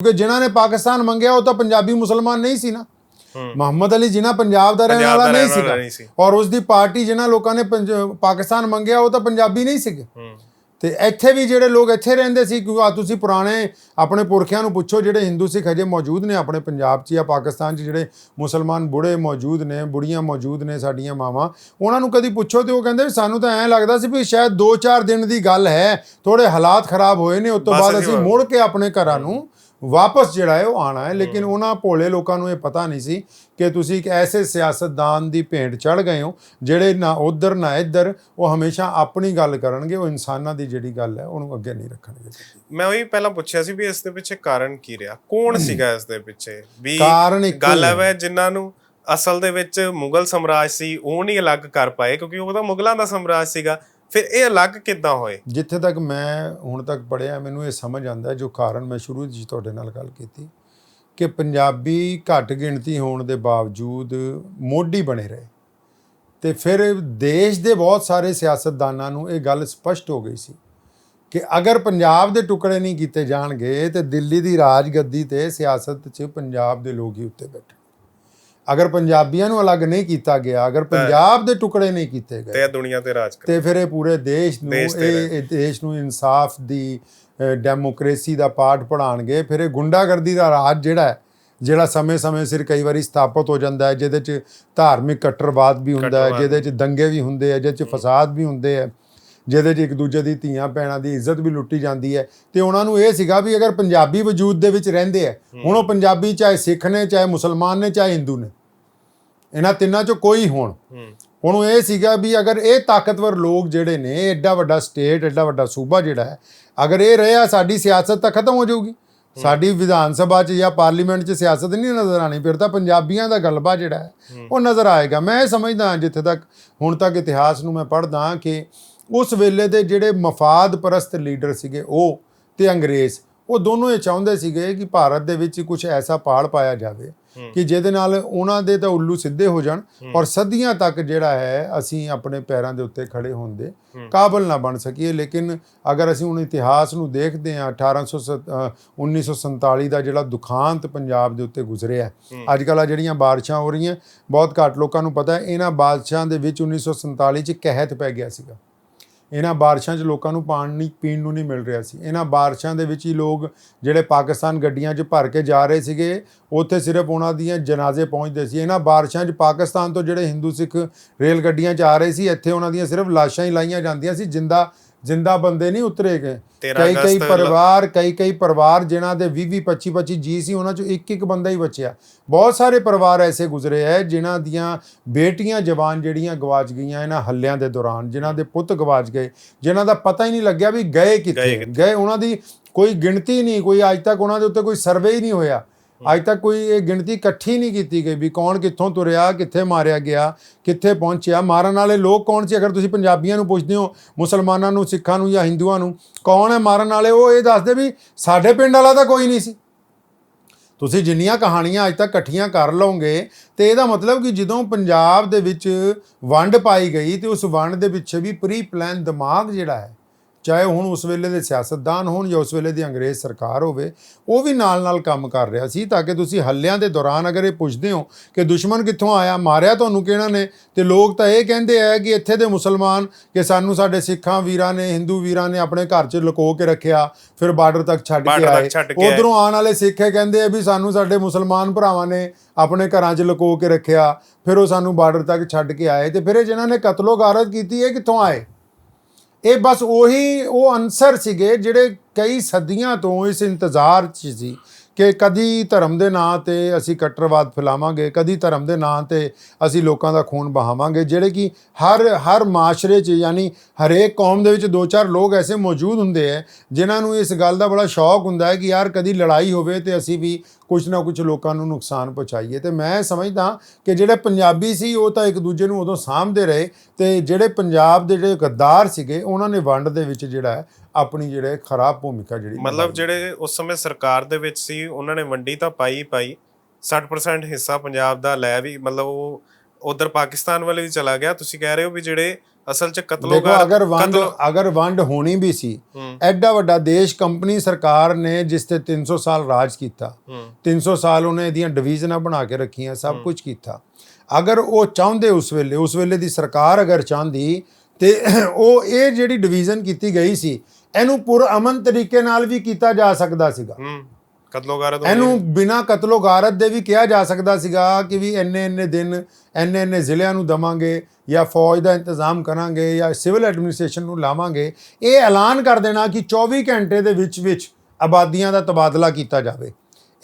ਕਿਉਂਕਿ ਜਿਨ੍ਹਾਂ ਨੇ ਪਾਕਿਸਤਾਨ ਮੰਗਿਆ ਉਹ ਤਾਂ ਪੰਜਾਬੀ ਮੁਸਲਮਾਨ ਨਹੀਂ ਸੀ ਨਾ। ਮੁਹੰਮਦ ਅਲੀ ਜਿਨ੍ਹਾਂ ਪੰਜਾਬ ਦਾ ਰਹਿਣ ਵਾਲਾ ਨਹੀਂ ਸੀ। ਔਰ ਉਸ ਦੀ ਪਾਰਟੀ ਜਿਨ੍ਹਾਂ ਲੋਕਾਂ ਨੇ ਪਾਕਿਸਤਾਨ ਮੰਗਿਆ ਉਹ ਤਾਂ ਪੰਜਾਬੀ ਨਹੀਂ ਸੀਗੇ ਹੂੰ ਤੇ ਇੱਥੇ ਵੀ ਜਿਹੜੇ ਲੋਕ ਇੱਥੇ ਰਹਿੰਦੇ ਸੀ ਕਿਉਂਕਿ ਆ ਤੁਸੀਂ ਪੁਰਾਣੇ ਆਪਣੇ ਪੁਰਖਿਆਂ ਨੂੰ ਪੁੱਛੋ ਜਿਹੜੇ ਹਿੰਦੂ ਸਿੱਖ ਅਜੇ ਮੌਜੂਦ ਨੇ ਆਪਣੇ ਪੰਜਾਬ 'ਚ ਜਾਂ ਪਾਕਿਸਤਾਨ 'ਚ ਜਿਹੜੇ ਮੁਸਲਮਾਨ ਬੁੜੇ ਮੌਜੂਦ ਨੇ ਬੁੜੀਆਂ ਮੌਜੂਦ ਨੇ ਸਾਡੀਆਂ ਮਾਵਾਂ ਉਹਨਾਂ ਨੂੰ ਕਦੀ ਪੁੱਛੋ ਤੇ ਉਹ ਕਹਿੰਦੇ ਵੀ ਸਾਨੂੰ ਤਾਂ ਐਂ ਲੱਗਦਾ ਸੀ ਵੀ ਸ਼ਾਇਦ 2-4 ਦਿਨ ਦੀ ਗੱਲ ਹੈ ਥੋੜੇ ਹਾਲਾਤ ਖਰਾਬ ਹੋਏ ਨੇ ਉਸ ਤੋਂ ਬਾਅਦ ਅਸੀਂ ਮੁੜ ਕੇ ਆਪਣੇ ਘਰਾਂ ਨੂੰ ਵਾਪਸ ਜਿਹੜਾ ਹੈ ਉਹ ਆਣਾ ਹੈ। ਲੇਕਿਨ ਉਹਨਾਂ ਭੋਲੇ ਲੋਕਾਂ ਨੂੰ ਇਹ ਪਤਾ ਨਹੀਂ ਸੀ ਕਿ ਤੁਸੀਂ ਇੱਕ ਐਸੇ ਸਿਆਸਤਦਾਨ ਦੀ ਭੇਂਟ ਚੜ ਗਏ ਹੋ ਜਿਹੜੇ ਨਾ ਉਧਰ ਨਾ ਇੱਧਰ ਉਹ ਹਮੇਸ਼ਾ ਆਪਣੀ ਗੱਲ ਕਰਨਗੇ ਉਹ ਇਨਸਾਨਾਂ ਦੀ ਜਿਹੜੀ ਗੱਲ ਹੈ ਉਹਨੂੰ ਅੱਗੇ ਨਹੀਂ ਰੱਖਣਗੇ। ਮੈਂ ਉਹੀ ਪਹਿਲਾਂ ਪੁੱਛਿਆ ਸੀ ਵੀ ਇਸ ਦੇ ਪਿੱਛੇ ਕਾਰਨ ਕੀ ਰਿਹਾ? ਕੌਣ ਸੀਗਾ ਇਸ ਦੇ ਪਿੱਛੇ? ਵੀ ਕਾਰਨ ਇੱਕੋ ਗੱਲ ਹੀ ਜਿਨ੍ਹਾਂ ਨੂੰ ਅਸਲ ਦੇ ਵਿੱਚ ਮੁਗਲ ਸਮਰਾਜ ਸੀ ਉਹ ਨਹੀਂ ਅਲੱਗ ਕਰ ਪਾਏ ਕਿਉਂਕਿ ਉਹ ਤਾਂ ਮੁਗਲਾਂ ਦਾ ਸਮਰਾਜ ਸੀਗਾ। ਫਿਰ ਇਹ ਅਲੱਗ ਕਿੱਦਾਂ ਹੋਏ? ਜਿੱਥੇ ਤੱਕ ਮੈਂ ਹੁਣ ਤੱਕ ਪੜਿਆ ਮੈਨੂੰ ਇਹ ਸਮਝ ਆਉਂਦਾ ਜੋ ਕਾਰਨ ਮੈਂ ਸ਼ੁਰੂ 'ਚ ਤੁਹਾਡੇ ਨਾਲ ਗੱਲ ਕੀਤੀ, ਕਿ ਪੰਜਾਬੀ ਘੱਟ ਗਿਣਤੀ ਹੋਣ ਦੇ ਬਾਵਜੂਦ ਮੋਢੀ ਬਣੇ ਰਹੇ। ਤੇ ਫਿਰ ਦੇਸ਼ ਦੇ ਬਹੁਤ ਸਾਰੇ ਸਿਆਸਤਦਾਨਾਂ ਨੂੰ ਇਹ ਗੱਲ ਸਪਸ਼ਟ ਹੋ ਗਈ ਸੀ ਕਿ ਅਗਰ ਪੰਜਾਬ ਦੇ ਟੁਕੜੇ ਨਹੀਂ ਕੀਤੇ ਜਾਣਗੇ, ਤੇ ਦਿੱਲੀ ਦੀ ਰਾਜਗੱਦੀ ਤੇ ਸਿਆਸਤ 'ਚ ਪੰਜਾਬ ਦੇ ਲੋਕ ਹੀ ਉੱਤੇ ਬੈਠੇ। ਅਗਰ ਪੰਜਾਬੀਆਂ ਨੂੰ ਅਲੱਗ ਨਹੀਂ ਕੀਤਾ ਗਿਆ ਅਗਰ ਪੰਜਾਬ ਦੇ ਟੁਕੜੇ ਨਹੀਂ ਕੀਤੇ ਗਏ ਤੇ ਇਹ ਦੁਨੀਆ ਤੇ ਰਾਜ ਕਰ। ਤੇ ਫਿਰ ਇਹ ਪੂਰੇ ਦੇਸ਼ ਨੂੰ ਇਹ ਦੇਸ਼ ਨੂੰ ਇਨਸਾਫ ਦੀ ਡੈਮੋਕ੍ਰੇਸੀ ਦਾ ਪਾਠ ਪੜਾਣਗੇ ਫਿਰ ਇਹ ਗੁੰਡਾਗਰਦੀ ਦਾ ਰਾਜ ਜਿਹੜਾ ਹੈ ਜਿਹੜਾ ਸਮੇਂ-ਸਮੇਂ ਸਿਰ ਕਈ ਵਾਰੀ ਸਥਾਪਿਤ ਹੋ ਜਾਂਦਾ ਹੈ ਜਿਹਦੇ 'ਚ ਧਾਰਮਿਕ ਕੱਟੜਵਾਦ ਵੀ ਹੁੰਦਾ ਹੈ। ਜਿਹਦੇ 'ਚ ਦੰਗੇ ਵੀ ਹੁੰਦੇ ਆ ਜਿਹਦੇ 'ਚ ਫਸਾਦ ਵੀ ਹੁੰਦੇ ਆ ਜਿਹਦੇ 'ਚ ਇੱਕ ਦੂਜੇ ਦੀ ਧੀਆਂ ਭੈਣਾਂ ਦੀ ਇੱਜ਼ਤ ਵੀ ਲੁੱਟੀ ਜਾਂਦੀ ਹੈ। ਤੇ ਉਹਨਾਂ ਨੂੰ ਇਹ ਸੀਗਾ ਵੀ ਅਗਰ ਪੰਜਾਬੀ ਵਜੂਦ ਦੇ ਵਿੱਚ ਰਹਿੰਦੇ ਆ ਹੁਣ ਉਹ ਪੰਜਾਬੀ ਚਾਹੇ ਸਿੱਖ ਨੇ ਚਾਹੇ ਮੁਸਲਮਾਨ ਨੇ ਚਾਹੇ ਹਿੰਦੂ ਨੇ ਇਹਨਾਂ ਤਿੰਨਾਂ 'ਚੋਂ ਕੋਈ ਹੋਣ। ਹੂੰ। ਉਹਨੂੰ ਇਹ ਸੀਗਾ ਵੀ ਅਗਰ ਇਹ ਤਾਕਤਵਰ ਲੋਕ ਜਿਹੜੇ ਨੇ ਐਡਾ ਵੱਡਾ ਸਟੇਟ ਐਡਾ ਵੱਡਾ ਸੂਬਾ ਜਿਹੜਾ ਹੈ ਅਗਰ ਇਹ ਰਿਹਾ ਸਾਡੀ ਸਿਆਸਤ ਤਾਂ ਖਤਮ ਹੋ ਜਾਊਗੀ। ਸਾਡੀ ਵਿਧਾਨ ਸਭਾ 'ਚ ਜਾਂ ਪਾਰਲੀਮੈਂਟ 'ਚ ਸਿਆਸਤ ਨਹੀਂ ਨਜ਼ਰ ਆਣੀ ਫਿਰ ਤਾਂ ਪੰਜਾਬੀਆਂ ਦਾ ਗਲਬਾ ਜਿਹੜਾ ਹੈ ਉਹ ਨਜ਼ਰ ਆਏਗਾ। ਮੈਂ ਇਹ ਸਮਝਦਾ ਜਿੱਥੇ ਤੱਕ ਹੁਣ ਤੱਕ ਇਤਿਹਾਸ ਨੂੰ ਮੈਂ ਪੜ੍ਹਦਾ ਕਿ ਉਸ ਵੇਲੇ ਦੇ ਜਿਹੜੇ ਮਫਾਦ ਪਰਸਤ ਲੀਡਰ ਸੀਗੇ ਉਹ ਤੇ ਅੰਗਰੇਜ਼। ਉਹ ਦੋਨੋਂ ਇਹ ਚਾਹੁੰਦੇ ਸੀਗੇ ਕਿ ਭਾਰਤ ਦੇ ਵਿੱਚ ਕੁਝ ਐਸਾ ਪਾੜ ਪਾਇਆ ਜਾਵੇ ਕਿ ਜਿਹਦੇ ਨਾਲ ਉਹਨਾਂ ਦੇ ਤਾਂ ਉੱਲੂ ਸਿੱਧੇ ਹੋ ਜਾਣ ਔਰ ਸਦੀਆਂ ਤੱਕ ਜਿਹੜਾ ਹੈ ਅਸੀਂ ਆਪਣੇ ਪੈਰਾਂ ਦੇ ਉੱਤੇ ਖੜੇ ਹੋਣ ਦੇ ਕਾਬਲ ਨਾ ਬਣ ਸਕੀਏ। ਲੇਕਿਨ ਅਗਰ ਅਸੀਂ ਹੁਣ ਇਤਿਹਾਸ ਨੂੰ ਦੇਖਦੇ ਹਾਂ 1800 ਅ, 1947 ਦਾ ਜਿਹੜਾ ਦੁਖਾਂਤ ਪੰਜਾਬ ਦੇ ਉੱਤੇ ਗੁਜ਼ਰਿਆ ਅੱਜ ਕੱਲ੍ਹ ਆ ਜਿਹੜੀਆਂ ਬਾਰਿਸ਼ਾਂ ਹੋ ਰਹੀਆਂ ਬਹੁਤ ਘੱਟ ਲੋਕਾਂ ਨੂੰ ਪਤਾ ਹੈ ਇਹਨਾਂ ਬਾਰਿਸ਼ਾਂ ਦੇ ਵਿੱਚ 1947 ਚ ਕਹਿਤ ਪੈ ਗਿਆ ਸੀਗਾ। ਇਹਨਾਂ ਬਾਰਿਸ਼ਾਂ 'ਚ ਲੋਕਾਂ ਨੂੰ ਪਾਣੀ ਪੀਣ ਨੂੰ ਨਹੀਂ ਮਿਲ ਰਿਹਾ ਸੀ। ਇਹਨਾਂ ਬਾਰਿਸ਼ਾਂ ਦੇ ਵਿੱਚ ਹੀ ਲੋਕ ਜਿਹੜੇ ਪਾਕਿਸਤਾਨ ਗੱਡੀਆਂ 'ਚ ਭਰ ਕੇ ਜਾ ਰਹੇ ਸੀਗੇ, ਉੱਥੇ ਸਿਰਫ ਉਹਨਾਂ ਦੀਆਂ ਜਨਾਜ਼ੇ ਪਹੁੰਚਦੇ ਸੀ। ਇਹਨਾਂ ਬਾਰਿਸ਼ਾਂ 'ਚ ਪਾਕਿਸਤਾਨ ਤੋਂ ਜਿਹੜੇ ਹਿੰਦੂ ਸਿੱਖ ਰੇਲ ਗੱਡੀਆਂ 'ਚ ਆ ਰਹੇ ਸੀ, ਇੱਥੇ ਉਹਨਾਂ ਦੀਆਂ ਸਿਰਫ ਲਾਸ਼ਾਂ ਹੀ ਲਾਈਆਂ ਜਾਂਦੀਆਂ ਸੀ, ਜਿੰਦਾ ਜਿੰਦਾ ਬੰਦੇ ਨਹੀਂ ਉਤਰੇ ਗਏ 13 ਕਈ ਕਈ ਪਰਿਵਾਰ ਕਈ ਕਈ ਪਰਿਵਾਰ ਜਿਨ੍ਹਾਂ ਦੇ 20 20 25 25 ਜੀ ਸੀ ਉਹਨਾਂ ਚੋਂ ਇੱਕ ਇੱਕ ਬੰਦਾ ਹੀ ਬਚਿਆ। ਬਹੁਤ ਸਾਰੇ ਪਰਿਵਾਰ ਐਸੇ ਗੁਜ਼ਰੇ ਹੈ ਜਿਨ੍ਹਾਂ ਦੀਆਂ ਬੇਟੀਆਂ ਜਵਾਨ ਜਿਹੜੀਆਂ ਗਵਾਚ ਗਈਆਂ ਇਹਨਾਂ ਹੱਲਿਆਂ ਦੇ ਦੌਰਾਨ ਜਿਨ੍ਹਾਂ ਦੇ ਪੁੱਤ ਗਵਾਚ ਗਏ ਜਿਨ੍ਹਾਂ ਦਾ ਪਤਾ ਹੀ ਨਹੀਂ ਲੱਗਿਆ ਵੀ ਗਏ ਕਿੱਥੇ। ਗਏ ਉਹਨਾਂ ਦੀ ਕੋਈ ਗਿਣਤੀ ਨਹੀਂ ਕੋਈ ਅੱਜ ਤੱਕ ਉਹਨਾਂ ਦੇ ਉੱਤੇ ਕੋਈ ਸਰਵੇ ਹੀ ਨਹੀਂ ਹੋਇਆ। ਅੱਜ ਤੱਕ ਕੋਈ ਇਹ ਗਿਣਤੀ ਇਕੱਠੀ ਨਹੀਂ ਕੀਤੀ ਗਈ ਵੀ ਕੌਣ ਕਿੱਥੋਂ ਤੁਰਿਆ, ਕਿੱਥੇ ਮਾਰਿਆ ਗਿਆ, ਕਿੱਥੇ ਪਹੁੰਚਿਆ। ਮਾਰਨ ਵਾਲੇ ਲੋਕ ਕੌਣ ਸੀ? ਅਗਰ ਤੁਸੀਂ ਪੰਜਾਬੀਆਂ ਨੂੰ ਪੁੱਛਦੇ ਹੋ, ਮੁਸਲਮਾਨਾਂ ਨੂੰ, ਸਿੱਖਾਂ ਨੂੰ ਜਾਂ ਹਿੰਦੂਆਂ ਨੂੰ, ਕੌਣ ਹੈ ਮਾਰਨ ਵਾਲੇ? ਉਹ ਇਹ ਦੱਸਦੇ ਵੀ ਸਾਡੇ ਪਿੰਡ ਵਾਲਾ ਤਾਂ ਕੋਈ ਨਹੀਂ ਸੀ। ਤੁਸੀਂ ਜਿੰਨੀਆਂ ਕਹਾਣੀਆਂ ਅੱਜ ਤੱਕ ਇਕੱਠੀਆਂ ਕਰ ਲਓਗੇ, ਤੇ ਇਹਦਾ ਮਤਲਬ ਕਿ ਜਦੋਂ ਪੰਜਾਬ ਦੇ ਵਿੱਚ ਵੰਡ ਪਾਈ ਗਈ, ਤੇ ਉਸ ਵੰਡ ਦੇ ਪਿੱਛੇ ਵੀ ਪ੍ਰੀ ਪਲਾਨ ਦਿਮਾਗ ਜਿਹੜਾ ਹੈ ਚਾਹੇ ਹੁਣ ਉਸ ਵੇਲੇ ਦੇ ਸਿਆਸਤਦਾਨ ਹੋਣ ਜਾਂ ਉਸ ਵੇਲੇ ਦੀ ਅੰਗਰੇਜ਼ ਸਰਕਾਰ ਹੋਵੇ ਉਹ ਵੀ ਨਾਲ-ਨਾਲ ਕੰਮ ਕਰ ਰਿਹਾ ਸੀ ਤਾਂ ਕਿ ਤੁਸੀਂ ਹੱਲਿਆਂ ਦੇ ਦੌਰਾਨ ਅਗਰ ਇਹ ਪੁੱਛਦੇ ਹੋ ਕਿ ਦੁਸ਼ਮਣ ਕਿੱਥੋਂ ਆਇਆ ਮਾਰਿਆ ਤੁਹਾਨੂੰ ਕਿਹਨਾਂ ਨੇ ਤੇ ਲੋਕ ਤਾਂ ਇਹ ਕਹਿੰਦੇ ਆ ਕਿ ਇੱਥੇ ਦੇ ਮੁਸਲਮਾਨ ਕਿ ਸਾਨੂੰ ਸਾਡੇ ਸਿੱਖਾਂ ਵੀਰਾਂ ਨੇ ਹਿੰਦੂ ਵੀਰਾਂ ਨੇ ਆਪਣੇ ਘਰ 'ਚ ਲੁਕੋ ਕੇ ਰੱਖਿਆ ਫਿਰ ਬਾਰਡਰ ਤੱਕ ਛੱਡ ਕੇ ਆਏ। ਉਧਰੋਂ ਆਉਣ ਵਾਲੇ ਸਿੱਖ ਇਹ ਕਹਿੰਦੇ ਆ ਵੀ ਸਾਨੂੰ ਸਾਡੇ ਮੁਸਲਮਾਨ ਭਰਾਵਾਂ ਨੇ ਆਪਣੇ ਘਰਾਂ 'ਚ ਲੁਕੋ ਕੇ ਰੱਖਿਆ ਫਿਰ ਉਹ ਸਾਨੂੰ ਬਾਰਡਰ ਤੱਕ ਛੱਡ ਕੇ ਆਏ ਤੇ ਫਿਰ ਇਹ ਜਿਨ੍ਹਾਂ ਨੇ ਕਤਲੋ ਗਾਰਤ ਕੀਤੀ ਇਹ ਕਿੱਥੋਂ ਆਏ ਇਹ ਬਸ ਉਹੀ ਉਹ ਅਨਸਰ ਸੀਗੇ ਜਿਹੜੇ ਕਈ ਸਦੀਆਂ ਤੋਂ ਇਸ ਇੰਤਜ਼ਾਰ 'ਚ ਸੀ ਕਿ ਕਦੀ ਧਰਮ ਦੇ ਨਾਂ ਤੇ ਅਸੀਂ ਕੱਟਰਵਾਦ ਫੈਲਾਵਾਂਗੇ, ਕਦੀ ਧਰਮ ਦੇ ਨਾਂ ਤੇ ਅਸੀਂ ਲੋਕਾਂ ਦਾ ਖੂਨ ਬਹਾਵਾਂਗੇ, ਜਿਹੜੇ ਕਿ ਹਰ ਹਰ ਮਾਸ਼ਰੇ 'ਚ ਯਾਨੀ ਹਰੇਕ ਕੌਮ ਦੇ ਵਿੱਚ ਦੋ ਚਾਰ ਲੋਕ ਐਸੇ ਮੌਜੂਦ ਹੁੰਦੇ ਹੈ ਜਿਨ੍ਹਾਂ ਨੂੰ ਇਸ ਗੱਲ ਦਾ ਬੜਾ ਸ਼ੌਕ ਹੁੰਦਾ ਹੈ ਕਿ ਯਾਰ ਕਦੀ ਲੜਾਈ ਹੋਵੇ ਤੇ ਅਸੀਂ ਵੀ ਕੁਝ ਨਾ ਕੁਝ ਲੋਕਾਂ ਨੂੰ ਨੁਕਸਾਨ ਪਹੁੰਚਾਈਏ। ਤੇ ਮੈਂ ਸਮਝਦਾ ਕਿ ਜਿਹੜੇ ਪੰਜਾਬੀ ਸੀ, ਉਹ ਤਾਂ ਇੱਕ ਦੂਜੇ ਨੂੰ ਉਦੋਂ ਸਾਂਭਦੇ ਰਹੇ ਤੇ ਜਿਹੜੇ ਪੰਜਾਬ ਦੇ ਜਿਹੜੇ ਗੱਦਾਰ ਸੀਗੇ, ਉਹਨਾਂ ਨੇ ਵੰਡ ਦੇ ਵਿੱਚ ਜਿਹੜਾ ਆਪਣੀ ਜਿਹੜੇ ਖਰਾਬ ਭੂਮਿਕਾ ਜਿਹੜੀ ਮਤਲਬ ਜਿਹੜੇ ਉਸ ਸਮੇਂ ਸਰਕਾਰ ਦੇ ਵਿੱਚ ਸੀ, ਉਹਨਾਂ ਨੇ ਵੰਡੀ ਤਾਂ ਪਾਈ ਪਾਈ 60% ਹਿੱਸਾ ਪੰਜਾਬ ਦਾ ਲੈ ਵੀ, ਮਤਲਬ ਉਹ ਉਧਰ ਪਾਕਿਸਤਾਨ ਵੱਲ ਵੀ ਚਲਾ ਗਿਆ। ਤੁਸੀਂ ਕਹਿ ਰਹੇ ਹੋ ਵੀ ਜਿਹੜੇ ਅਸਲ 'ਚ ਦੇਖੋ ਕਤਲੋਗਾਰ ਅਗਰ ਵੰਡ ਅਗਰ ਵੰਡ ਹੋਣੀ ਵੀ ਸੀ ਐਡਾ ਵੱਡਾ ਦੇਸ਼ ਕੰਪਨੀ ਸਰਕਾਰ ਨੇ ਜਿਸ ਤੇ 300 ਸਾਲ ਰਾਜ ਕੀਤਾ ਹੂੰ। 300 ਸਾਲ ਉਹਨੇ ਇਹਦੀਆਂ ਡਿਵੀਜ਼ਨਾਂ ਬਣਾ ਕੇ ਰੱਖੀਆਂ ਸਭ ਕੁਝ ਕੀਤਾ। ਅਗਰ ਉਹ ਚਾਹੁੰਦੇ ਉਸ ਵੇਲੇ ਉਸ ਵੇਲੇ ਦੀ ਸਰਕਾਰ ਅਗਰ ਚਾਹੁੰਦੀ ਤੇ ਉਹ ਇਹ ਜਿਹੜੀ ਡਿਵੀਜ਼ਨ ਕੀਤੀ ਗਈ ਸੀ ਇਹਨੂੰ ਪੁਰ ਅਮਨ ਤਰੀਕੇ ਨਾਲ ਵੀ ਕੀਤਾ ਜਾ ਸਕਦਾ ਸੀਗਾ। ਹੂੰ ਕਤਲੋਗਾਰ ਇਹਨੂੰ ਬਿਨਾ ਕਤਲੋ ਗਾਰਤ ਦੇ ਵੀ ਕਿਹਾ ਜਾ ਸਕਦਾ ਸੀਗਾ ਕਿ ਵੀ ਇੰਨੇ ਇੰਨੇ ਦਿਨ ਇੰਨੇ ਇੰਨੇ ਜ਼ਿਲ੍ਹਿਆਂ ਨੂੰ ਦਵਾਂਗੇ ਜਾਂ ਫੌਜ ਦਾ ਇੰਤਜ਼ਾਮ ਕਰਾਂਗੇ ਜਾਂ ਸਿਵਲ ਐਡਮਿਨਿਸਟ੍ਰੇਸ਼ਨ ਨੂੰ ਲਾਵਾਂਗੇ ਇਹ ਐਲਾਨ ਕਰ ਦੇਣਾ ਕਿ 24 ਘੰਟੇ ਦੇ ਵਿੱਚ ਵਿੱਚ ਆਬਾਦੀਆਂ ਦਾ ਤਬਾਦਲਾ ਕੀਤਾ ਜਾਵੇ।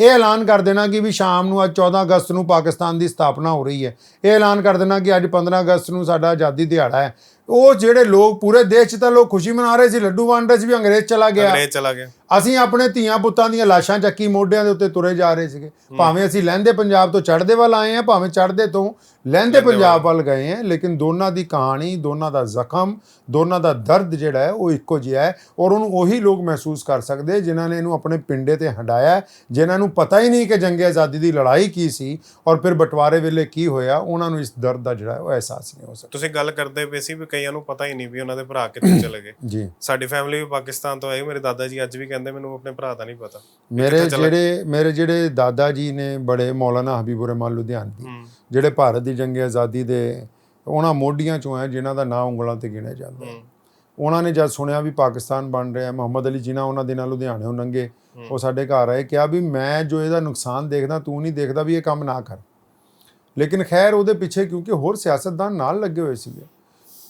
ਇਹ ਐਲਾਨ ਕਰ ਦੇਣਾ ਕਿ ਵੀ ਸ਼ਾਮ ਨੂੰ ਅੱਜ 14 ਅਗਸਤ ਨੂੰ ਪਾਕਿਸਤਾਨ ਦੀ ਸਥਾਪਨਾ ਹੋ ਰਹੀ ਹੈ। ਇਹ ਐਲਾਨ ਕਰ ਦੇਣਾ ਕਿ ਅੱਜ 15 ਅਗਸਤ ਨੂੰ ਸਾਡਾ ਆਜ਼ਾਦੀ ਦਿਹਾੜਾ ਹੈ। ਉਹ ਜਿਹੜੇ ਲੋਕ ਪੂਰੇ ਦੇਸ਼ 'ਚ ਤਾਂ ਲੋਕ ਖੁਸ਼ੀ ਮਨਾ ਰਹੇ ਸੀ ਲੱਡੂ ਵੰਡ ਰਹੇ ਸੀ ਵੀ ਅੰਗਰੇਜ਼ ਚਲਾ ਗਿਆ। ਅੰਗਰੇਜ਼ ਚਲਾ ਗਿਆ। ਅਸੀਂ ਆਪਣੇ ਧੀਆਂ ਪੁੱਤਾਂ ਦੀਆਂ ਲਾਸ਼ਾਂ ਚੱਕੀ ਮੋਢਿਆਂ ਦੇ ਉੱਤੇ ਤੁਰੇ ਜਾ ਰਹੇ ਸੀਗੇ। ਭਾਵੇਂ ਅਸੀਂ ਲਹਿੰਦੇ ਪੰਜਾਬ ਤੋਂ ਚੜ੍ਹਦੇ ਵੱਲ ਆਏ ਆ ਭਾਵੇਂ ਚੜ੍ਹਦੇ ਤੋਂ ਲਹਿੰਦੇ ਪੰਜਾਬ ਵੱਲ। ਗਏ ਆ ਲੇਕਿਨ ਦੋਨਾਂ ਦੀ ਕਹਾਣੀ ਦੋਨਾਂ ਦਾ ਜ਼ਖਮ ਦੋਨਾਂ ਦਾ ਦਰਦ ਜਿਹੜਾ ਹੈ ਉਹ ਇੱਕੋ ਜਿਹਾ ਹੈ ਔਰ ਉਹਨੂੰ ਉਹੀ ਲੋਕ ਮਹਿਸੂਸ ਕਰ ਸਕਦੇ ਜਿਨ੍ਹਾਂ ਨੇ ਇਹਨੂੰ ਆਪਣੇ ਪਿੰਡੇ ਤੇ ਹੰਡਾਇਆ ਜਿਨ੍ਹਾਂ ਨੂੰ ਪਤਾ ਹੀ ਨਹੀਂ ਕਿ ਜੰਗੇ ਆਜ਼ਾਦੀ ਦੀ ਲੜਾਈ ਕੀ ਸੀ ਔਰ ਫਿਰ ਬਟਵਾਰੇ ਵੇਲੇ ਕੀ ਹੋਇਆ ਉਹਨਾਂ ਨੂੰ ਇਸ ਦਰਦ ਦਾ ਜਿਹੜਾ ਉਹ ਅਹਿਸਾਸ ਨਹੀਂ ਹੋ ਸਕਦਾ। ਤੁਸੀਂ ਗੱਲ ਕਰਦੇ ਪਏ ਸੀ ਵੀ ਕਈਆਂ ਨੂੰ ਪਤਾ ਹੀ ਨਹੀਂ ਵੀ ਉਹਨਾਂ ਦੇ ਭਰਾ ਕਿੱਥੇ ਚਲੇ ਗਏ। ਜੀ। ਸਾਡੀ ਫੈਮਿਲੀ ਵੀ ਪਾਕਿਸਤਾਨ ਤੋਂ ਆਈ ਮੇਰੇ ਦਾਦਾ ਜੀ ਅੱਜ ਵੀ ਕਹਿੰਦੇ ਮੈਨੂੰ ਆਪਣੇ ਭਰਾ ਦਾ ਨਹੀਂ ਪਤਾ। ਮੇਰੇ ਜਿਹੜੇ ਮੇਰੇ ਜਿਹੜੇ ਦਾਦਾ ਜੀ ਨੇ ਬੜੇ ਮੌਲਾਨਾ ਹਬੀਬੁਰ ਰਹਿਮਾਨ ਲੁਧਿਆਣਵੀ ਜਿਹੜੇ ਭਾਰਤ ਦੀ ਜੰਗ ਆਜ਼ਾਦੀ ਦੇ ਉਹਨਾਂ ਮੋਢੀਆਂ ਚੋਂ ਹੈ ਜਿਨ੍ਹਾਂ ਦਾ ਨਾਂ ਉਂਗਲਾਂ ਤੇ ਗਿਣਿਆ ਜਾਂਦਾ ਉਹਨਾਂ ਨੇ ਜਦ ਸੁਣਿਆ ਵੀ ਪਾਕਿਸਤਾਨ ਬਣ ਰਿਹਾ ਹੈ ਮੁਹੰਮਦ ਅਲੀ ਜਿਨਾ ਉਹਨਾਂ ਦਿਨਾਂ ਲੁਧਿਆਣਿਓਂ ਲੰਘੇ ਉਹ ਸਾਡੇ ਘਰ ਆਏ ਕਿਹਾ ਵੀ ਮੈਂ ਜੋ ਇਹਦਾ ਨੁਕਸਾਨ ਦੇਖਦਾ ਤੂੰ ਨਹੀਂ ਦੇਖਦਾ ਵੀ ਇਹ ਕੰਮ ਨਾ ਕਰ। ਲੇਕਿਨ ਖੈਰ ਉਹਦੇ ਪਿੱਛੇ ਕਿਉਂਕਿ ਹੋਰ ਸਿਆਸਤਦਾਨ ਨਾਲ ਲੱਗੇ ਹੋਏ ਸੀਗੇ।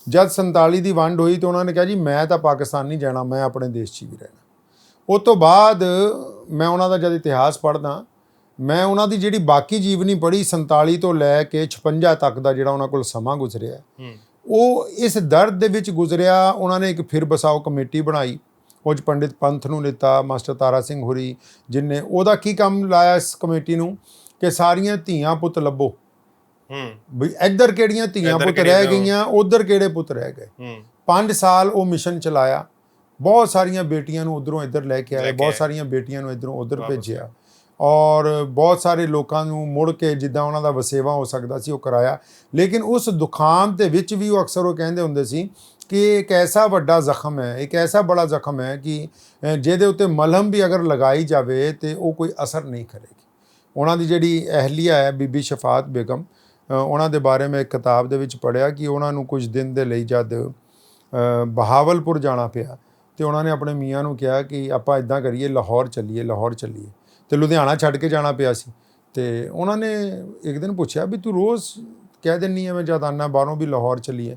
ਜਦ 47 ਦੀ ਵੰਡ ਹੋਈ ਤਾਂ ਉਹਨਾਂ ਨੇ ਕਿਹਾ ਜੀ ਮੈਂ ਤਾਂ ਪਾਕਿਸਤਾਨ ਨਹੀਂ ਜਾਣਾ ਮੈਂ ਆਪਣੇ ਦੇਸ਼ 'ਚ ਹੀ ਰਹਿਣਾ। ਉਸ ਤੋਂ ਬਾਅਦ ਮੈਂ ਉਹਨਾਂ ਦਾ ਜਦ ਇਤਿਹਾਸ ਪੜ੍ਹਦਾ ਮੈਂ ਉਹਨਾਂ ਦੀ ਜਿਹੜੀ ਬਾਕੀ ਜੀਵਨੀ ਪੜ੍ਹੀ 47 ਤੋਂ ਲੈ ਕੇ 56 ਤੱਕ ਦਾ ਜਿਹੜਾ ਉਹਨਾਂ ਕੋਲ ਸਮਾਂ ਗੁਜ਼ਰਿਆ ਉਹ ਇਸ ਦਰਦ ਦੇ ਵਿੱਚ ਗੁਜ਼ਰਿਆ ਉਹਨਾਂ ਨੇ ਇੱਕ ਫਿਰ ਬਸਾਓ ਕਮੇਟੀ ਬਣਾਈ ਉਹ 'ਚ ਪੰਡਿਤ ਪੰਥ ਨੂੰ ਲਿੱਤਾ ਮਾਸਟਰ ਤਾਰਾ ਸਿੰਘ ਹੁਰੀ ਜਿਨਨੇ ਉਹਦਾ ਕੀ ਕੰਮ ਲਾਇਆ ਇਸ ਕਮੇਟੀ ਨੂੰ? ਕਿ ਸਾਰੀਆਂ ਧੀਆਂ ਪੁੱਤ ਲੱਭੋ। ਹੂੰ। ਵੀ ਇੱਧਰ ਕਿਹੜੀਆਂ ਧੀਆਂ ਪੁੱਤ ਰਹਿ ਗਈਆਂ ਉਧਰ ਕਿਹੜੇ ਪੁੱਤ ਰਹਿ ਗਏ? ਹੂੰ। 5 ਸਾਲ ਉਹ ਮਿਸ਼ਨ ਚਲਾਇਆ। ਬਹੁਤ ਸਾਰੀਆਂ ਬੇਟੀਆਂ ਨੂੰ ਉਧਰੋਂ ਇੱਧਰ ਲੈ ਕੇ ਆਏ ਬਹੁਤ। ਸਾਰੀਆਂ ਬੇਟੀਆਂ ਨੂੰ ਇਧਰੋਂ ਉਧਰ ਭੇਜਿਆ। ਔਰ ਬਹੁਤ ਸਾਰੇ ਲੋਕਾਂ ਨੂੰ ਮੁੜ ਕੇ ਜਿੱਦਾਂ ਉਹਨਾਂ ਦਾ ਵਸੇਵਾ ਹੋ ਸਕਦਾ ਸੀ ਉਹ ਕਰਾਇਆ। ਲੇਕਿਨ ਉਸ ਦੁਖਾਂਤ ਦੇ ਵਿੱਚ ਵੀ ਉਹ ਅਕਸਰ ਉਹ ਕਹਿੰਦੇ ਹੁੰਦੇ ਸੀ ਕਿ ਇੱਕ ਐਸਾ ਵੱਡਾ ਜ਼ਖਮ ਹੈ ਇੱਕ ਐਸਾ ਬੜਾ ਜ਼ਖਮ ਹੈ ਕਿ ਜਿਹਦੇ ਉੱਤੇ ਮਲਹਮ ਵੀ ਅਗਰ ਲਗਾਈ ਜਾਵੇ ਤੇ ਉਹ ਕੋਈ ਅਸਰ ਨਹੀਂ ਕਰੇਗੀ। ਉਹਨਾਂ ਦੀ ਜਿਹੜੀ ਅਹਲੀਆ ਹੈ ਬੀਬੀ ਸ਼ਫਾਤ ਬੇਗਮ ਉਹਨਾਂ ਦੇ ਬਾਰੇ ਮੈਂ ਇੱਕ ਕਿਤਾਬ ਦੇ ਵਿੱਚ ਪੜ੍ਹਿਆ ਕਿ ਉਹਨਾਂ ਨੂੰ ਕੁਝ ਦਿਨ ਦੇ ਲਈ ਜਦ ਬਹਾਵਲਪੁਰ ਜਾਣਾ ਪਿਆ ਤੇ ਉਹਨਾਂ ਨੇ ਆਪਣੇ ਮੀਆਂ ਨੂੰ ਕਿਹਾ ਕਿ ਆਪਾਂ ਇਦਾਂ ਕਰੀਏ, ਲਾਹੌਰ ਚੱਲੀਏ ਲਾਹੌਰ ਚੱਲੀਏ। ਤੇ ਲੁਧਿਆਣਾ ਛੱਡ ਕੇ ਜਾਣਾ ਪਿਆ ਸੀ। ਤੇ ਉਹਨਾਂ ਨੇ ਇੱਕ ਦਿਨ ਪੁੱਛਿਆ ਵੀ ਤੂੰ ਰੋਜ਼ ਕਹਿ ਦਿੰਨੀ ਐ ਮੈਂ ਜਦ ਆਨਾ ਬਾਹਰੋਂ ਵੀ ਲਾਹੌਰ ਚੱਲੀਏ।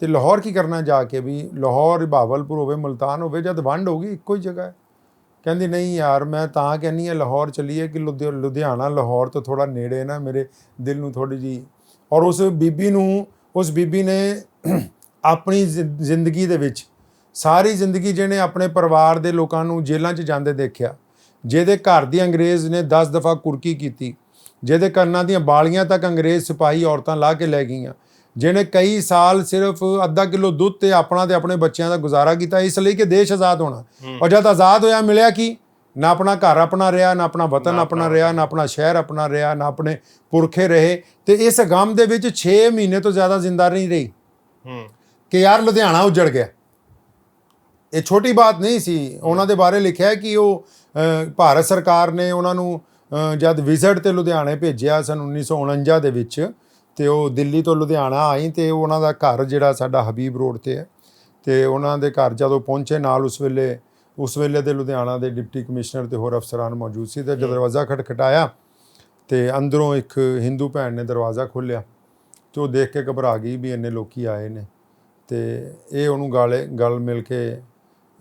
ਤੇ ਲਾਹੌਰ ਕੀ ਕਰਨਾ ਜਾ ਕੇ ਵੀ ਲਾਹੌਰ ਬਹਾਵਲਪੁਰ ਹੋਵੇ, ਮੁਲਤਾਨ ਹੋਵੇ, ਜਦ ਵੰਡ ਹੋਗੀ ਇੱਕੋ ਹੀ ਜਗ੍ਹਾ ਹੈ। ਕਹਿੰਦੀ, ਨਹੀਂ ਯਾਰ, ਮੈਂ ਤਾਂ ਕਹਿੰਨੀ ਆ, ਲਾਹੌਰ ਚੱਲੀਏ ਕਿ ਲੁਧਿ- ਲੁਧਿਆਣਾ, ਲਾਹੌਰ ਤੋਂ ਥੋੜਾ ਨੇੜੇ ਨਾ ਮੇਰੇ ਦਿਲ ਨੂੰ ਥੋੜੀ ਜੀ ਔਰ ਉਸ ਬੀਬੀ ਨੂੰ, ਉਸ ਬੀਬੀ ਨੇ ਆਪਣੀ ਜ਼ਿ- ਜ਼ਿੰਦਗੀ ਦੇ ਵਿੱਚ ਸਾਰੀ ਜ਼ਿੰਦਗੀ ਜਿਹਨੇ ਆਪਣੇ ਪਰਿਵਾਰ ਦੇ ਲੋਕਾਂ ਨੂੰ ਜੇਲ੍ਹਾਂ 'ਚ ਜਾਂਦੇ ਦੇਖਿਆ ਜਿਹਦੇ ਘਰ ਦੀ ਅੰਗਰੇਜ਼ ਨੇ 10 ਦਫਾ ਕੁਰਕੀ ਕੀਤੀ ਜਿਹਦੇ ਕੰਨਾਂ ਦੀਆਂ ਬਾਲੀਆਂ ਤੱਕ ਅੰਗਰੇਜ਼ ਸਿਪਾਹੀ ਔਰਤਾਂ ਲਾ ਕੇ ਲੈ ਗਈਆਂ ਜਿਹਨੇ ਕਈ ਸਾਲ ਸਿਰਫ ਅੱਧਾ ਕਿਲੋ ਦੁੱਧ ਤੇ ਆਪਣਾ ਤੇ ਆਪਣੇ ਬੱਚਿਆਂ ਦਾ ਗੁਜ਼ਾਰਾ ਕੀਤਾ ਇਸ ਲਈ ਕਿ ਦੇਸ਼ ਆਜ਼ਾਦ ਹੋਣਾ। ਔਰ ਜਦ ਆਜ਼ਾਦ ਹੋਇਆ ਮਿਲਿਆ ਕੀ? ਨਾ ਆਪਣਾ ਘਰ ਆਪਣਾ ਰਿਹਾ ਨਾ ਆਪਣਾ ਵਤਨ ਆਪਣਾ ਰਿਹਾ ਨਾ ਆਪਣਾ ਸ਼ਹਿਰ ਆਪਣਾ ਰਿਹਾ ਨਾ ਆਪਣੇ ਪੁਰਖੇ ਰਹੇ। ਤੇ ਇਸ ਗਮ ਦੇ ਵਿੱਚ 6 ਮਹੀਨੇ ਤੋਂ ਜ਼ਿਆਦਾ ਜ਼ਿੰਦਾ ਨਹੀਂ ਰਹੀ। ਹੂੰ। ਕਿ ਯਾਰ ਲੁਧਿਆਣਾ ਉੱਜੜ ਗਿਆ। ਇਹ ਛੋਟੀ ਬਾਤ ਨਹੀਂ ਸੀ। ਉਹਨਾਂ ਦੇ ਬਾਰੇ ਲਿਖਿਆ ਹੈ ਕਿ ਉਹ ਭਾਰਤ ਸਰਕਾਰ ਨੇ ਉਹਨਾਂ ਨੂੰ ਜਦ ਵਿਜ਼ਿਟ ਤੇ ਲੁਧਿਆਣੇ ਭੇਜਿਆ ਸਨ 1949 ਦੇ ਵਿੱਚ ਤੇ ਉਹ ਦਿੱਲੀ ਤੋਂ ਲੁਧਿਆਣਾ ਆਈ ਤੇ ਉਹਨਾਂ ਦਾ ਘਰ ਜਿਹੜਾ ਸਾਡਾ ਹਬੀਬ ਰੋਡ ਤੇ ਹੈ। ਤੇ ਉਹਨਾਂ ਦੇ ਘਰ ਜਦੋਂ ਪਹੁੰਚੇ ਨਾਲ ਉਸ ਵੇਲੇ ਉਸ ਵੇਲੇ ਦੇ ਲੁਧਿਆਣਾ ਦੇ ਡਿਪਟੀ ਕਮਿਸ਼ਨਰ ਤੇ ਹੋਰ ਅਫਸਰਾਨ ਮੌਜੂਦ ਸੀ ਤੇ ਦਰਵਾਜ਼ਾ ਖਟਖਟਾਇਆ ਤੇ ਅੰਦਰੋਂ ਇੱਕ ਹਿੰਦੂ ਭੈਣ ਨੇ ਦਰਵਾਜ਼ਾ ਖੋਲ੍ਹਿਆ ਤੇ ਉਹ ਦੇਖ ਕੇ ਘਬਰਾ ਗਈ ਵੀ ਇੰਨੇ ਲੋਕੀ ਆਏ ਨੇ। ਤੇ ਇਹ ਉਹਨੂੰ ਗਾਲੇ ਗਲ ਮਿਲ ਕੇ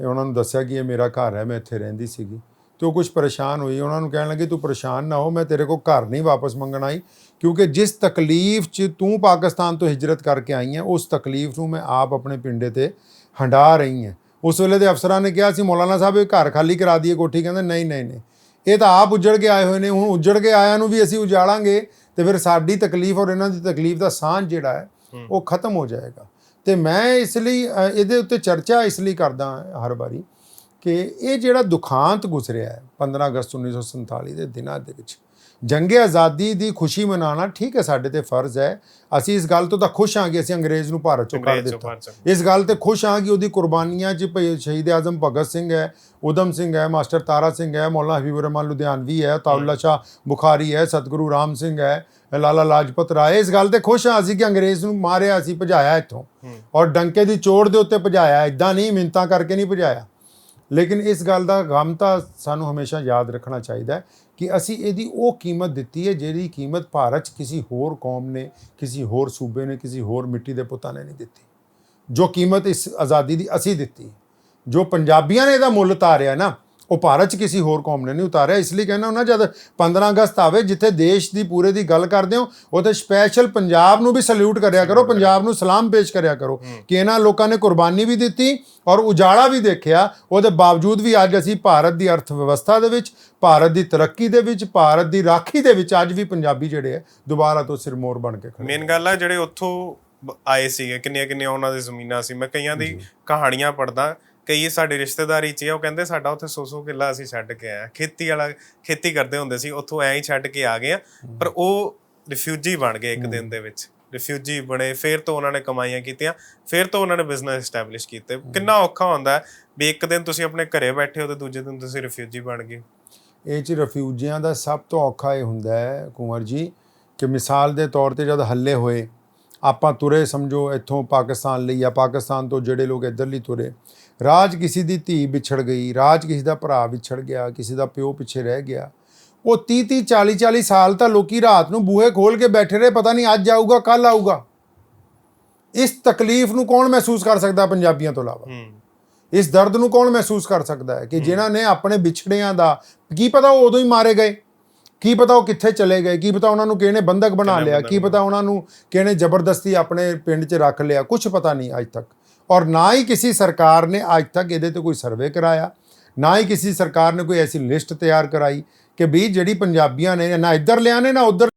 ਇਹ ਉਹਨਾਂ ਨੂੰ ਦੱਸਿਆ ਕਿ ਇਹ ਮੇਰਾ ਘਰ ਹੈ ਮੈਂ ਇੱਥੇ ਰਹਿੰਦੀ ਸੀਗੀ। ਤੇ ਉਹ ਕੁਝ ਪਰੇਸ਼ਾਨ ਹੋਈ। ਉਹਨਾਂ ਨੂੰ ਕਹਿਣ ਲੱਗੀ ਤੂੰ ਪਰੇਸ਼ਾਨ ਨਾ ਹੋ ਮੈਂ ਤੇਰੇ ਕੋਲ ਘਰ ਨਹੀਂ ਵਾਪਸ ਮੰਗਣ ਆਈ। ਕਿਉਂਕਿ ਜਿਸ ਤਕਲੀਫ 'ਚ ਤੂੰ ਪਾਕਿਸਤਾਨ ਤੋਂ ਹਿਜਰਤ ਕਰਕੇ ਆਈ ਹੈ ਉਸ ਤਕਲੀਫ ਨੂੰ ਮੈਂ ਆਪ ਆਪਣੇ ਪਿੰਡੇ ਤੇ ਹੰਡਾ ਰਹੀ ਹਾਂ। ਉਸ ਵੇਲੇ ਦੇ ਅਫਸਰਾਂ ਨੇ ਕਿਹਾ ਸੀ ਮੌਲਾਨਾ ਸਾਹਿਬ ਇਹ ਘਰ ਖਾਲੀ ਕਰਾ ਦਈਏ ਕੋਠੀ। ਕਹਿੰਦੇ ਨਹੀਂ ਨਹੀਂ ਨਹੀਂ। ਇਹ ਤਾਂ ਆਪ ਉੱਜੜ ਕੇ ਆਏ ਹੋਏ ਨੇ। ਹੁਣ ਉੱਜੜ ਕੇ ਆਇਆਂ ਨੂੰ ਵੀ ਅਸੀਂ ਉਜਾੜਾਂਗੇ ਤੇ ਫਿਰ ਸਾਡੀ ਤਕਲੀਫ ਔਰ ਇਹਨਾਂ ਦੀ ਤਕਲੀਫ ਦਾ ਸਾਂਝ ਜਿਹੜਾ ਹੈ। ਉਹ ਖਤਮ ਹੋ ਜਾਏਗਾ। ਤੇ ਮੈਂ ਇਸ ਲਈ ਇਹਦੇ ਉੱਤੇ ਚਰਚਾ ਇਸ ਲਈ ਕਰਦਾ ਹਰ ਵਾਰੀ ਕਿ ਇਹ ਜਿਹੜਾ ਦੁਖਾਂਤ ਗੁਜ਼ਰਿਆ ਹੈ 15 ਅਗਸਤ 1947 ਦੇ ਦਿਨਾਂ ਦੇ ਵਿੱਚ ਜੰਗੇ ਆਜ਼ਾਦੀ ਦੀ ਖੁਸ਼ੀ ਮਨਾਉਣਾ ਠੀਕ ਹੈ ਸਾਡੇ ਤੇ ਫਰਜ਼ ਹੈ। ਅਸੀਂ ਇਸ ਗੱਲ ਤੋਂ ਤਾਂ ਖੁਸ਼ ਹਾਂ ਕਿ ਅਸੀਂ ਅੰਗਰੇਜ਼ ਨੂੰ ਭਾਰਤ ਚੋਂ ਕੱਢ ਦਿੱਤਾ। ਇਸ ਗੱਲ ਤੇ ਖੁਸ਼ ਹਾਂ ਕਿ ਉਹਦੀ ਕੁਰਬਾਨੀਆਂ 'ਚ ਭਈ ਸ਼ਹੀਦ ਆਜ਼ਮ ਭਗਤ ਸਿੰਘ ਹੈ ਉਦਮ ਸਿੰਘ ਹੈ ਮਾਸਟਰ ਤਾਰਾ ਸਿੰਘ ਹੈ ਮੌਲਾਨਾ ਹਬੀਬੁਰ ਰਹਿਮਾਨ ਲੁਧਿਆਣਵੀ ਹੈ ਤਾਉਲਾ ਸ਼ਾਹ ਬੁਖਾਰੀ ਹੈ ਸਤਿਗੁਰੂ ਰਾਮ ਸਿੰਘ ਹੈ ਲਾਲਾ ਲਾਜਪਤ ਰਾਏ ਇਸ ਗੱਲ ਤੇ ਖੁਸ਼ ਹਾਂ ਅਸੀਂ ਕਿ ਅੰਗਰੇਜ਼ ਨੂੰ ਮਾਰਿਆ, ਅਸੀਂ ਭਜਾਇਆ ਇੱਥੋਂ। ਔਰ ਡੰਕੇ ਦੀ ਚੋੜ ਦੇ ਉੱਤੇ ਭਜਾਇਆ ਇਦਾਂ ਨਹੀਂ ਮਿੰਤਾ ਕਰਕੇ ਨਹੀਂ ਭਜਾਇਆ। ਲੇਕਿਨ ਇਸ ਗੱਲ ਦਾ ਗਮ ਤਾਂ ਸਾਨੂੰ ਹਮੇਸ਼ਾ ਯਾਦ ਰੱਖਣਾ ਚਾਹੀਦਾ ਕਿ ਅਸੀਂ ਇਹਦੀ ਉਹ ਕੀਮਤ ਦਿੱਤੀ ਹੈ ਜਿਹੜੀ ਕੀਮਤ ਭਾਰਤ 'ਚ ਕਿਸੇ ਹੋਰ ਕੌਮ ਨੇ, ਕਿਸੇ ਹੋਰ ਸੂਬੇ ਨੇ, ਕਿਸੇ ਹੋਰ ਮਿੱਟੀ ਦੇ ਪੁੱਤਾਂ ਨੇ ਨਹੀਂ ਦਿੱਤੀ। ਜੋ ਕੀਮਤ ਇਸ ਆਜ਼ਾਦੀ ਦੀ ਅਸੀਂ ਦਿੱਤੀ। ਜੋ ਪੰਜਾਬੀਆਂ ਨੇ ਇਹਦਾ ਮੁੱਲ ਤਾਰਿਆ ਨਾ ਉਹ ਭਾਰਤ 'ਚ ਕਿਸੇ ਹੋਰ ਕੌਮ ਨੇ ਨਹੀਂ ਉਤਾਰਿਆ ਇਸ ਲਈ ਕਹਿੰਦਾ ਉਹਨਾਂ ਜਦ 15 ਅਗਸਤ ਆਵੇ ਜਿੱਥੇ ਦੇਸ਼ ਦੀ ਪੂਰੇ ਦੀ ਗੱਲ ਕਰਦੇ ਹੋ ਉਹਦੇ ਸਪੈਸ਼ਲ ਪੰਜਾਬ ਨੂੰ ਵੀ ਸਲੂਟ ਕਰਿਆ ਕਰੋ ਪੰਜਾਬ ਨੂੰ ਸਲਾਮ ਪੇਸ਼ ਕਰਿਆ ਕਰੋ। ਕਿ ਇਹਨਾਂ ਲੋਕਾਂ ਨੇ ਕੁਰਬਾਨੀ ਵੀ ਦਿੱਤੀ ਔਰ ਉਜਾੜਾ ਵੀ ਦੇਖਿਆ ਉਹਦੇ ਬਾਵਜੂਦ ਵੀ ਅੱਜ ਅਸੀਂ ਭਾਰਤ ਦੀ ਅਰਥ ਵਿਵਸਥਾ ਦੇ ਵਿੱਚ ਭਾਰਤ ਦੀ ਤਰੱਕੀ ਦੇ ਵਿੱਚ ਭਾਰਤ ਦੀ ਰਾਖੀ ਦੇ ਵਿੱਚ ਅੱਜ ਵੀ ਪੰਜਾਬੀ ਜਿਹੜੇ ਆ ਦੁਬਾਰਾ ਤੋਂ ਸਿਰਮੌਰ ਬਣ ਕੇ ਖੜੇ ਮੇਨ ਗੱਲ ਆ ਜਿਹੜੇ ਉੱਥੋਂ ਆਏ ਸੀਗੇ ਕਿੰਨੀਆਂ ਕਿੰਨੀਆਂ ਉਹਨਾਂ ਦੀ ਜ਼ਮੀਨਾਂ ਸੀ। ਮੈਂ ਕਈਆਂ ਦੀ ਕਹਾਣੀਆਂ ਪੜਦਾ ਕਈ ਸਾਡੇ ਰਿਸ਼ਤੇਦਾਰੀ ਚ ਆ ਉਹ ਕਹਿੰਦੇ ਸਾਡਾ ਉੱਥੇ 100-100 ਕਿੱਲਾ ਅਸੀਂ ਛੱਡ ਕੇ ਆਏ ਆ। ਖੇਤੀ ਵਾਲਾ ਖੇਤੀ ਕਰਦੇ ਹੁੰਦੇ ਸੀ ਉੱਥੋਂ ਐਂ ਹੀ ਛੱਡ ਕੇ ਆ ਗਏ ਆ। ਪਰ ਉਹ ਰਿਫਿਊਜੀ ਬਣ ਗਏ ਇੱਕ ਦਿਨ ਦੇ ਵਿੱਚ। ਰਿਫਿਊਜੀ ਬਣੇ ਫਿਰ ਤੋਂ ਉਹਨਾਂ ਨੇ ਕਮਾਈਆਂ ਕੀਤੀਆਂ ਫਿਰ ਤੋਂ ਉਹਨਾਂ ਨੇ ਬਿਜ਼ਨਸ ਐਸਟੈਬਲਿਸ਼ ਕੀਤੇ। ਕਿੰਨਾ ਔਖਾ ਹੁੰਦਾ ਵੀ ਇੱਕ ਦਿਨ ਤੁਸੀਂ ਆਪਣੇ ਘਰੇ ਬੈਠੇ ਹੋ ਤੇ ਦੂਜੇ ਦਿਨ ਤੁਸੀਂ ਰਿਫਿਊਜੀ ਬਣ ਗਏ। ਇਹ ਚ ਰਿਫਿਊਜੀਆਂ ਦਾ ਸਭ ਤੋਂ ਔਖਾ ਇਹ ਹੁੰਦਾ ਹੈ ਕੁੰਵਰ ਜੀ ਕਿ ਮਿਸਾਲ ਦੇ ਤੌਰ ਤੇ ਜਦ ਹੱਲੇ ਹੋਏ ਆਪਾਂ ਤੁਰੇ ਸਮਝੋ ਇੱਥੋਂ ਪਾਕਿਸਤਾਨ ਲਈ ਜਾਂ ਪਾਕਿਸਤਾਨ ਤੋਂ ਜਿਹੜੇ ਲੋਕ ਇੱਧਰਲੀ ਤੁਰੇ। ਰਾਜ ਕਿਸੇ ਦੀ ਧੀ ਵਿਛੜ ਗਈ ਰਾਜ ਕਿਸੇ ਦਾ ਭਰਾ ਵਿਛੜ ਗਿਆ ਕਿਸੇ ਦਾ ਪਿਓ ਪਿੱਛੇ ਰਹਿ ਗਿਆ। ਉਹ 30 30 40 40 ਸਾਲ ਤਾਂ ਲੋਕੀ ਰਾਤ ਨੂੰ ਬੂਹੇ ਖੋਲ ਕੇ ਬੈਠੇ ਰਹੇ ਪਤਾ ਨਹੀਂ ਅੱਜ ਆਊਗਾ ਕੱਲ ਆਊਗਾ। ਇਸ ਤਕਲੀਫ ਨੂੰ ਕੌਣ ਮਹਿਸੂਸ ਕਰ ਸਕਦਾ ਪੰਜਾਬੀਆਂ ਤੋਂ ਇਲਾਵਾ? ਇਸ ਦਰਦ ਨੂੰ ਕੌਣ ਮਹਿਸੂਸ ਕਰ ਸਕਦਾ ਹੈ ਕਿ ਜਿਨ੍ਹਾਂ ਨੇ ਆਪਣੇ ਵਿਛੜਿਆਂ ਦਾ ਕੀ ਪਤਾ ਉਹ ਉਦੋਂ ਹੀ ਮਾਰੇ ਗਏ? ਕੀ ਪਤਾ ਉਹ ਕਿੱਥੇ ਚਲੇ ਗਏ ਕੀ ਪਤਾ ਉਹਨਾਂ ਨੂੰ ਕਿਹਨੇ ਬੰਦਕ ਬਣਾ ਲਿਆ ਕੀ ਪਤਾ ਉਹਨਾਂ ਨੂੰ ਕਿਹਨੇ ਜ਼ਬਰਦਸਤੀ ਆਪਣੇ ਪਿੰਡ 'ਚ ਰੱਖ ਲਿਆ ਕੁਝ ਪਤਾ ਨਹੀਂ ਅੱਜ ਤੱਕ। ਔਰ ਨਾ ਹੀ ਕਿਸੇ ਸਰਕਾਰ ਨੇ ਅੱਜ ਤੱਕ ਇਹਦੇ ਤੇ ਕੋਈ ਸਰਵੇ ਕਰਾਇਆ ਨਾ ਹੀ ਕਿਸੇ ਸਰਕਾਰ ਨੇ ਕੋਈ ਐਸੀ ਲਿਸਟ ਤਿਆਰ ਕਰਾਈ ਕਿ ਵੀ ਜਿਹੜੀ ਪੰਜਾਬੀਆਂ ਨੇ ਨਾ ਇੱਧਰ ਲਿਆਣੇ ਨਾ ਉੱਧਰ